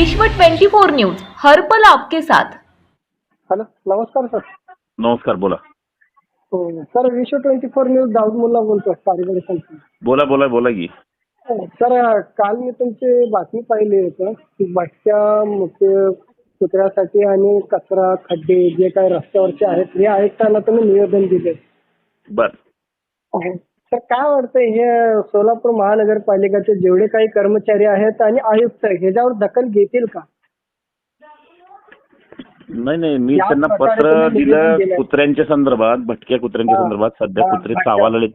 विश्व 24 न्यूज हर पल आपके साथ. हॅलो नमस्कार सर. नमस्कार बोला. हो sir Vishwa twenty four news Dawood Mulla बोलतो पारिवारिक संस्था. बोला बोला बोला की. हो, सर काल मी तुमची बातमी पाहिली होतं की भटक्या मुख्य कुत्र्यासाठी आणि कचरा खड्डे जे काही रस्त्यावरचे आहेत हे ऐकताना तुम्ही निवेदन दिले. बर. हो. तर काय वाटतंय हे सोलापूर महानगरपालिकेचे जेवढे काही कर्मचारी आहेत आणि आयुक्त ह्याच्यावर दखल घेतील का नाही नाही मी या त्यांना प्रकारे पत्र तुम्ही निवेदन दिलं. कुत्र्यांच्या संदर्भात भटक्या कुत्र्यांच्या हा. संदर्भात सध्या हा, कुत्रे भटक्या- लागलेत.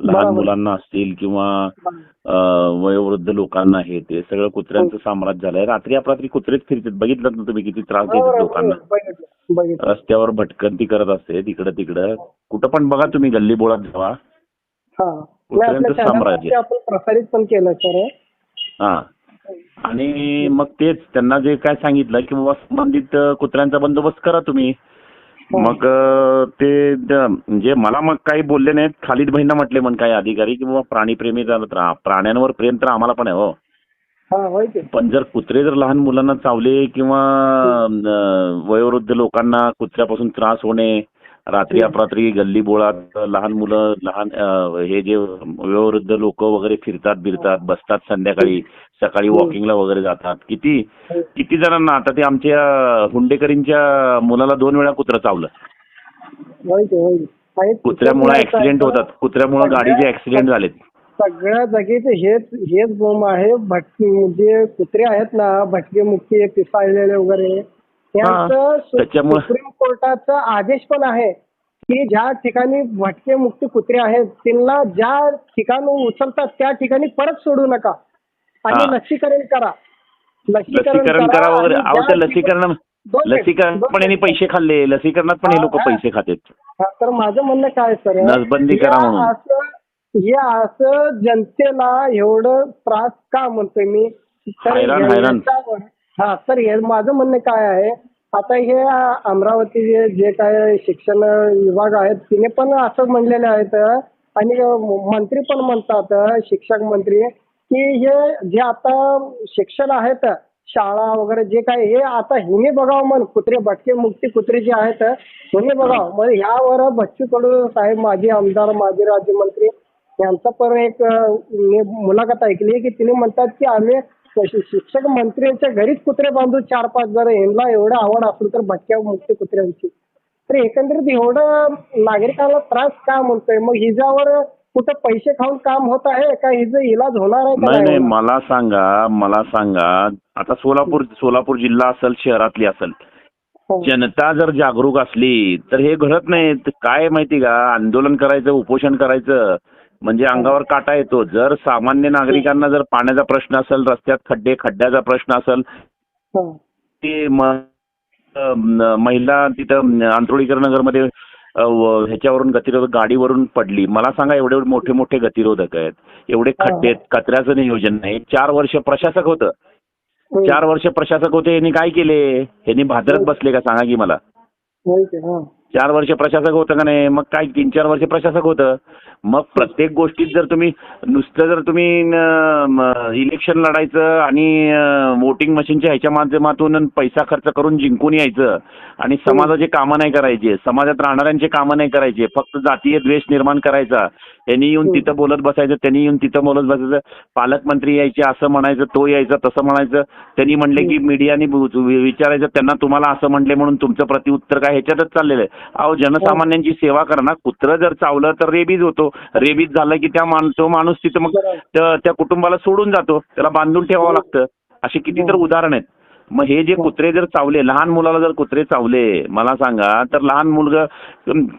लहान बरोबर. मुलांना असतील किंवा अं, वयोवृद्ध लोकांना हे ते सगळं कुत्र्यांचं हो. साम्राज्य झालंय रात्री अपरात्री कुत्रेच फिरतात बघितलं ना तुम्ही किती त्रास देतात बरोबर, लोकांना बघितलं बघितलं रस्त्यावर भटकंती करत असते तिकडं तिकडं कुठं पण बघा तुम्ही गल्ली बोळात जावा हा नाही, कुत्र्यांचं आपल्या साम्राज्य. आपण प्रसारित पण केलं सर हा. आणि मग तेच त्यांना जे काय सांगितलं की बाबा संबंधित कुत्र्यांचा बंदोबस्त करा तुम्ही. मग ते म्हणजे मला मग काही बोलले नाहीत. खालिद भाईंना म्हटले मग काही अधिकारी की बाबा प्राणीप्रेमी झालं तर आ- प्राण्यांवर प्रेम तर आम्हाला पण आहे हो. हा पण जर कुत्रे जर लहान मुलांना चावले किंवा वयोवृद्ध लोकांना कुत्र्यापासून त्रास होणे रात्री अपरात्री गल्ली बोळात लहान मुलं लहान हे जे वयोवृद्ध लोक वगैरे फिरतात बिरतात बसतात संध्याकाळी सकाळी वॉकिंगला वगैरे जातात. किती किती जणांना आता ते आमच्या हुंडेकरींच्या मुलाला दोन वेळा कुत्रं चावलं. कुत्र्यामुळे ऍक्सिडेंट होतात. कुत्र्यामुळे गाडीचे ऍक्सिडेंट झालेत. सगळ्या जागेचे हेच हेच बोम आहे. भटकी जे कुत्रे आहेत ना भटके मुक्ती पिसाळलेले वगैरे त्यांचं सुप्रीम कोर्टाचा आदेश पण आहे की ज्या ठिकाणी भटके मुक्ती कुत्रे आहेत त्यांना ज्या ठिकाणी उचलतात त्या ठिकाणी परत सोडू नका. आणि. लसीकरण करा. लसीकरण करा वगैरे. लसीकरण लसीकरण पण यांनी. पैसे खाल्ले. लसीकरणात पण हे लोक पैसे खातात. तर माझं म्हणणं काय सर? नसबंदी करा म्हणून. असं हे असं जनतेला एवढं त्रास का म्हणतोय मी? हैराण, हैराण. हा सर हे माझं म्हणणं काय आहे? आता हे अमरावती जे जे काय शिक्षण विभाग आहेत तिने पण असं म्हणलेले आहेत आणि मंत्री पण म्हणतात शिक्षक मंत्री की हे जे आता शिक्षण आहेत शाळा वगैरे जे काय हे आता हिने बघावं म्हण कुत्रे भटके मुक्ती कुत्रे जे आहेत हिने बघावं. मग ह्यावर बच्चू कडू साहेब माजी आमदार माजी राज्यमंत्री यांचा पण एक मुलाखत ऐकली की तिने म्हणतात की आम्ही शिक्षक मंत्र्यांच्या घरीच कुत्रे बांधू चार पाच जर यांना एवढं आवड असेल तर भटक्या मुक्ती कुत्र्यांची. तर एकंदरीत एवढं नागरिकांना त्रास का म्हणतोय? मग हिच्यावर कुठं पैसे खाऊन काम होत आहे का? हिचं इलाज होणार आहे नाही नाही? मला सांगा मला सांगा. आता सोलापूर सोलापूर जिल्हा असेल शहरातली असेल हो. जनता जर जागरूक असली तर हे घडत नाही काय माहिती का? आंदोलन करायचं उपोषण करायचं. म्हणजे अंगावर काटा येतो. जर सामान्य नागरिकांना जर पाण्याचा प्रश्न असेल रस्त्यात खड्डे खड्ड्याचा प्रश्न असेल हो. ती महिला तिथं आंतरोळीकर नगरमध्ये ह्याच्यावरून गतिरोधक गाडीवरून पडली. मला सांगा एवढे एवढे मोठे मोठे गतिरोधक आहेत. एवढे हा. खड्डे आहेत कचऱ्याचं नियोजन नाही. चार वर्ष प्रशासक होतं. चार वर्ष प्रशासक होते यांनी काय केले? यांनी भाद्रत बसले का? सांगा की मला. हा. चार वर्ष प्रशासक होतं का नाही? मग काय तीन चार वर्ष प्रशासक होतं? मग प्रत्येक गोष्टीत जर तुम्ही नुसतं जर तुम्ही इलेक्शन लढायचं आणि वोटिंग मशीनच्या ह्याच्या माध्यमातून पैसा खर्च करून जिंकून यायचं आणि समाजाचे कामं नाही करायचे समाजात राहणाऱ्यांचे कामं नाही करायचे फक्त जातीय द्वेष निर्माण करायचा त्यांनी येऊन हम्म. तिथं बोलत बसायचं त्यांनी येऊन तिथं बोलत बसायचं. पालकमंत्री यायचे असं म्हणायचं तो यायचा तसं म्हणायचं. त्यांनी म्हणले की मीडियाने विचारायचं त्यांना तुम्हाला असं म्हणले म्हणून तुमचं प्रतिउत्तर काय? ह्याच्यातच चाललेलं आहे. अहो जनसामान्यांची सेवा करा ना कुत्रं जर चावलं तर रेबीज होतो. रेबीज झालं की त्या मान तो माणूस तिथं मग. त्या कुटुंबाला सोडून जातो. त्याला बांधून ठेवावं लागतं. असे किती तर उदाहरण आहेत. मग हे जे कुत्रे जर चावले लहान मुलाला जर कुत्रे चावले मला सांगा तर लहान मुलगा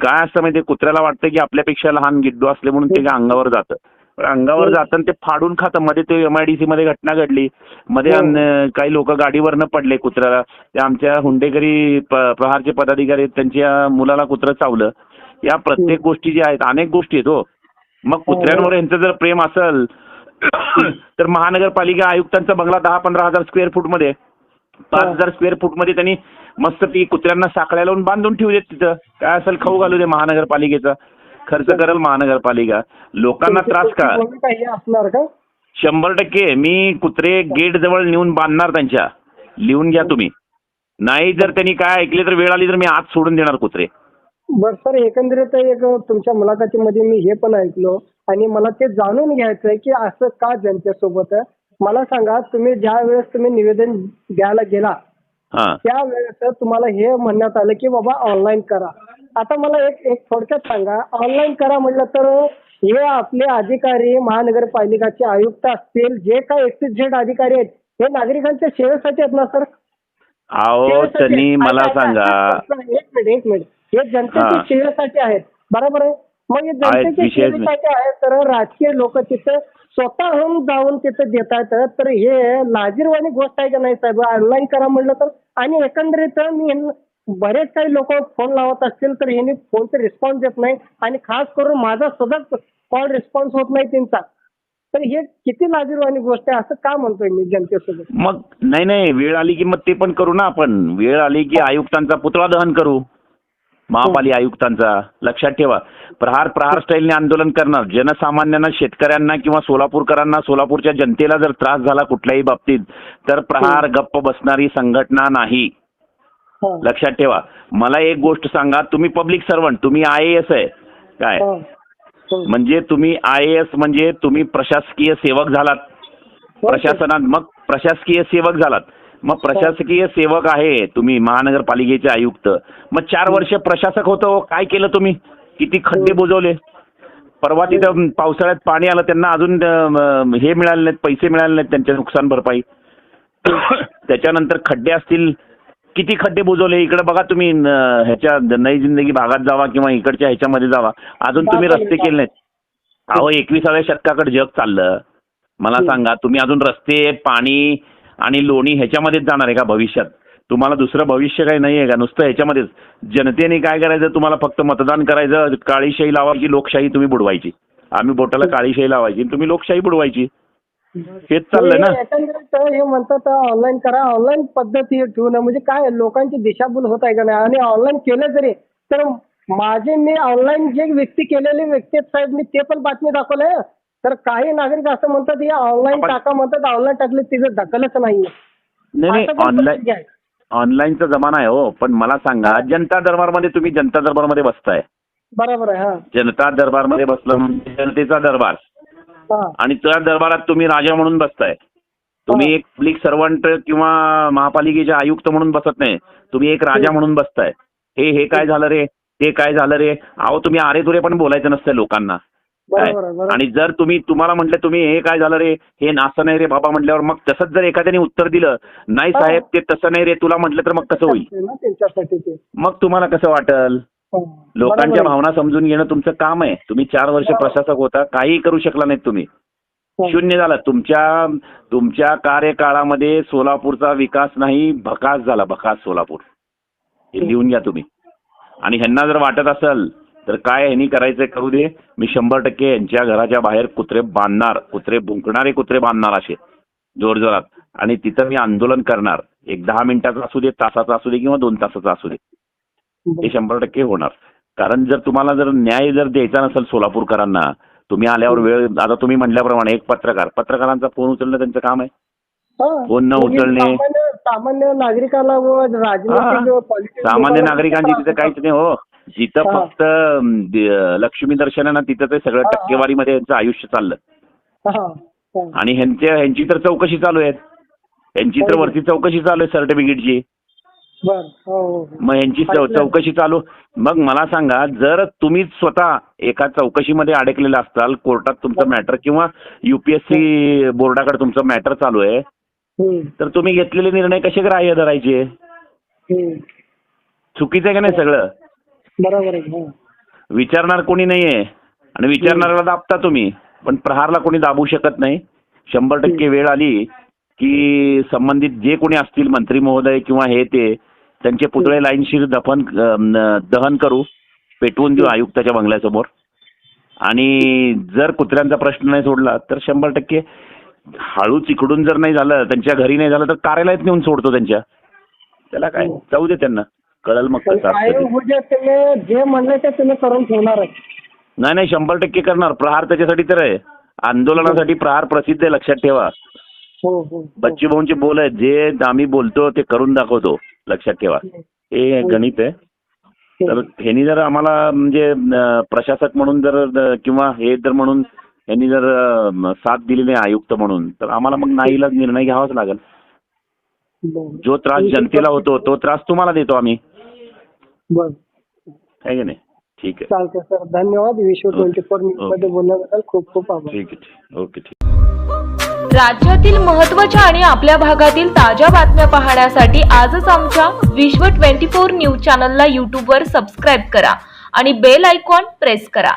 काय असतं माहितीये कुत्र्याला वाटतं की आपल्यापेक्षा लहान गिड्डू असले म्हणून ते अंगावर जातं. अंगावर जातं आणि ते फाडून खातं. मध्ये ते एमआयडीसी मध्ये घटना घडली. मध्ये हो. काही लोक गाडीवरनं पडले कुत्र्याला. ते आमच्या हुंडेकरी प्रहारचे पदाधिकारी आहेत, त्यांच्या मुलाला कुत्रं चावलं. या प्रत्येक गोष्टी ज्या आहेत अनेक गोष्टी आहेत हो. मग कुत्र्यांवर यांचं जर प्रेम असेल तर महानगरपालिका आयुक्तांचा बंगला दहा पंधरा हजार स्क्वेअर फूटमध्ये. पाच हजार स्क्वेअर फूटमध्ये त्यांनी मस्त ती कुत्र्यांना साखळ्या लावून बांधून ठेवू देत तिथं. काय असेल खाऊ घालू दे महानगरपालिकेचा. खर्च करेल महानगरपालिका. लोकांना त्रास का ही असणार का? शंभर टक्के. मी कुत्रे गेट जवळ नेऊन बांधणार त्यांच्या. लिहून घ्या तुम्ही. नाही जर त्यांनी काय ऐकले तर वेळ आली तर मी आज सोडून देणार कुत्रे. बर सर एकंदरीत एक तुमच्या मुलाखतीमध्ये मी हे पण ऐकलो आणि मला ते जाणून घ्यायचं आहे की असं का जनतेसोबत आहे? मला सांगा तुम्ही ज्या वेळेस तुम्ही निवेदन द्यायला गेला हा. त्यावेळेस तुम्हाला हे म्हणण्यात आलं की बाबा ऑनलाईन करा. आता मला एक एक थोडक्यात सांगा ऑनलाईन करा म्हटलं तर हे आपले अधिकारी महानगरपालिकाचे आयुक्त असतील जे काय एक्सिस झेड अधिकारी आहेत हे नागरिकांच्या सेवेसाठी आहेत ना सर? अहो सेवेसाठी त्यांनी. मला सांगा. एक मिनिट एक मिनिट. हे जनतेच्या. सेवेसाठी आहेत. बरोबर आहे? मग हे जनतेच्या. सेवेसाठी आहेत तर राजकीय लोक तिथं स्वतःहून जाऊन तिथं देत आहेत तर हे लाजीरवाणी गोष्ट आहे का नाही साहेब? ऑनलाईन करा म्हणलं तर. आणि एकंदरीत मी बरेच काही लोक फोन लावत असतील तर ह्यांनी फोनचे रिस्पॉन्स देत नाही. आणि खास करून माझा सतत कॉल रिस्पॉन्स होत नाही त्यांचा. तर हे किती लाजीरवाणी गोष्ट आहे असं का म्हणतोय मी जनतेसोबत? मग नाही नाही वेळ आली की मग ते पण करू ना आपण. वेळ आली की आयुक्तांचा पुतळा दहन करू. महापालिका आयुक्तांचा लक्षात ठेवा. प्रहार प्रहार स्टाईलने आंदोलन करणार जनसामान्यांना शेतकऱ्यांना किंवा सोलापूरकरांना सोलापूरच्या जनतेला जर त्रास झाला कुठल्याही बाबतीत तर प्रहार गप्प बसणारी संघटना नाही. हा. लक्षात ठेवा. मला एक गोष्ट सांगा तुम्ही पब्लिक सर्वंट तुम्ही आय एस आहे. काय? हा. हा. म्हणजे तुम्ही आय एस म्हणजे तुम्ही प्रशासकीय सेवक झालात. प्रशासनात मग प्रशासकीय सेवक झालात. मग प्रशासकीय सेवक आहे तुम्ही महानगरपालिकेचे आयुक्त. मग चार वर्ष प्रशासक होतो काय केलं तुम्ही? किती खड्डे बुजवले? परवा तिथं पावसाळ्यात पाणी आलं त्यांना अजून हे मिळाले नाहीत पैसे मिळाले नाहीत त्यांच्या नुकसान भरपाई. त्याच्यानंतर खड्डे असतील किती खड्डे बुजवले? इकडे बघा तुम्ही ह्याच्या नई जिंदगी भागात जावा किंवा इकडच्या ह्याच्यामध्ये जावा. अजून तुम्ही रस्ते केले नाहीत. अहो एकविसाव्या शतकाकडे जग चाललं. मला सांगा तुम्ही अजून रस्ते पाणी आणि लोणी ह्याच्यामध्येच जाणार आहे का भविष्यात? तुम्हाला दुसरं भविष्य काही नाही आहे का? नुसतं ह्याच्यामध्येच. जनतेने काय करायचं? तुम्हाला फक्त मतदान करायचं. काळीशाही लावायची लोकशाही तुम्ही बुडवायची. आम्ही बोटाला काळीशाही लावायची तुम्ही लोकशाही बुडवायची. हेच चाललंय ना. हे म्हणतात ऑनलाईन करा ऑनलाईन पद्धती ठेवून म्हणजे काय लोकांची दिशाभूल होत आहे का नाही? आणि ऑनलाईन केलं जरी तर माझे मी ऑनलाईन जे व्यक्ती केलेले व्यक्ती आहेत साहेब मी ते पण बातमी दाखवलंय. तर काही नागरिक असं म्हणतात हे ऑनलाईन टाका म्हणतात ऑनलाईन टाकले तिचं दखलच नाही ऑनलाईन. ऑनलाईनचा जमाना आहे हो पण मला सांगा जनता दरबारमध्ये तुम्ही जनता दरबारमध्ये बसताय. बरोबर आहे हा. जनता दरबारमध्ये बसलं म्हणजे जनतेचा दरबार. हा. आणि त्या दरबारात तुम्ही राजा म्हणून बसताय. तुम्ही हो. एक पब्लिक सर्वंट किंवा महापालिकेचे आयुक्त म्हणून बसत नाही. तुम्ही एक राजा म्हणून बसताय. हे हे काय झालं रे? ते काय झालं रे? अहो तुम्ही आरे तुरे पण बोलायचं नसतं लोकांना. काय? बरोबर आहे बरोबर आणि जर तुम्ही तुम्हाला म्हटलं तुम्ही हे काय झालं रे हे असं नाही रे बाबा म्हटल्यावर मग तसंच जर एखाद्याने उत्तर दिलं नाही हा. साहेब ते तसं नाही रे तुला म्हटलं तर मग कसं होईल आहे ना त्यांच्यासाठी ते मग तुम्हाला कसं वाटल हा. लोकांच्या आहे. भावना समजून घेणं तुमचं काम आहे तुम्ही चार वर्ष बरोबर. प्रशासक होता काही करू शकला नाहीत तुम्ही हा. शून्य झाला तुमच्या तुमच्या कार्यकाळामध्ये सोलापूरचा विकास नाही भकास झाला भकास सोलापूर हे लिहून घ्या तुम्ही आणि ह्यांना जर वाटत असेल तर काय ह्यांनी करायचंय करू दे. मी शंभर टक्के यांच्या घराच्या बाहेर कुत्रे बांधणार कुत्रे भुंकणारे कुत्रे बांधणार असे जोरजोरात आणि तिथं मी आंदोलन करणार. एक दहा मिनिटाचं असू दे तासाचं असू दे किंवा दोन तासाचं असू दे. हे शंभर टक्के होणार. कारण जर तुम्हाला जर न्याय जर द्यायचा नसेल सोलापूरकरांना तुम्ही आल्यावर वेळ आता तुम्ही म्हटल्याप्रमाणे एक पत्रकार पत्रकारांचा फोन उचलणं त्यांचं काम आहे. हा. फोन न म्हणजे उचलणे. सामान्य नागरिकाला व हा. सामान्य नागरिकांची तिथं काहीच नाही हो. जिथं. फक्त लक्ष्मी दर्शन आहे ना तिथं ते सगळं. टक्केवारीमध्ये यांचं आयुष्य चाललं. आणि ह्यांच्या ह्यांची तर चौकशी चालू आहे ह्यांची तर. वरती चौकशी चालू आहे सर्टिफिकेटची हो हो, हो. मग यांची. चौकशी चालू मग मला सांगा जर तुम्हीच स्वतः एका चौकशीमध्ये अडकलेला असताल कोर्टात तुमचं मॅटर किंवा युपीएससी बोर्डाकडे तुमचं मॅटर चालू आहे. तर तुम्ही घेतलेले निर्णय कसे ग्राह्य धरायचे. चुकीचं आहे का नाही सगळं बरोबर आहे हा. विचारणार कोणी नाहीये. आणि विचारणाऱ्याला दाबता तुम्ही. पण प्रहारला कोणी दाबू शकत नाही. शंभर टक्के वेळ आली की संबंधित जे कोणी असतील मंत्री महोदय किंवा हे ते त्यांचे पुतळे लाईनशीर दफन अं, दहन करू पेटवून देऊ आयुक्ताच्या बंगल्यासमोर. आणि जर कुत्र्यांचा प्रश्न नाही सोडला तर शंभर टक्के हळूच इकडून जर नाही झालं त्यांच्या घरी नाही झालं तर कार्यालयात नेऊन सोडतो त्यांच्या. त्याला काय? जाऊ दे त्यांना. कळल मग जे म्हणले ते तुम्ही करून ठेवणार नाही नाही शंभर टक्के करणार. प्रहार त्याच्यासाठी तर आहे. आंदोलनासाठी प्रहार प्रसिद्ध आहे लक्षात ठेवा. हो हो बच्चू भाऊंचे बोल आहेत जे आम्ही बोलतो ते करून दाखवतो लक्षात ठेवा. हे गणित आहे. तर ह्यांनी जर आम्हाला म्हणजे प्रशासक म्हणून जर किंवा हे जर म्हणून यांनी जर साथ दिली नाही आयुक्त म्हणून तर आम्हाला मग नाहीला निर्णय घ्यावाच लागेल. जो त्रास जनतेला होतो तो त्रास तुम्हाला देतो आम्ही. बरं. आहे की नाही? ठीक आहे चालतंय सर. धन्यवाद. विश्व ट्वेंटी फोर न्यूजमध्ये बोलण्याबद्दल खूप खूप आभार. ठीक आहे ठीक ओके ठीक राज्यातील महत्त्वाच्या आणि आपल्या भागातील ताज्या बातम्या पाहण्यासाठी आजच आमच्या विश्व 24 न्यूज चॅनलला यूट्यूबवर सबस्क्राईब करा आणि बेल आयकॉन प्रेस करा.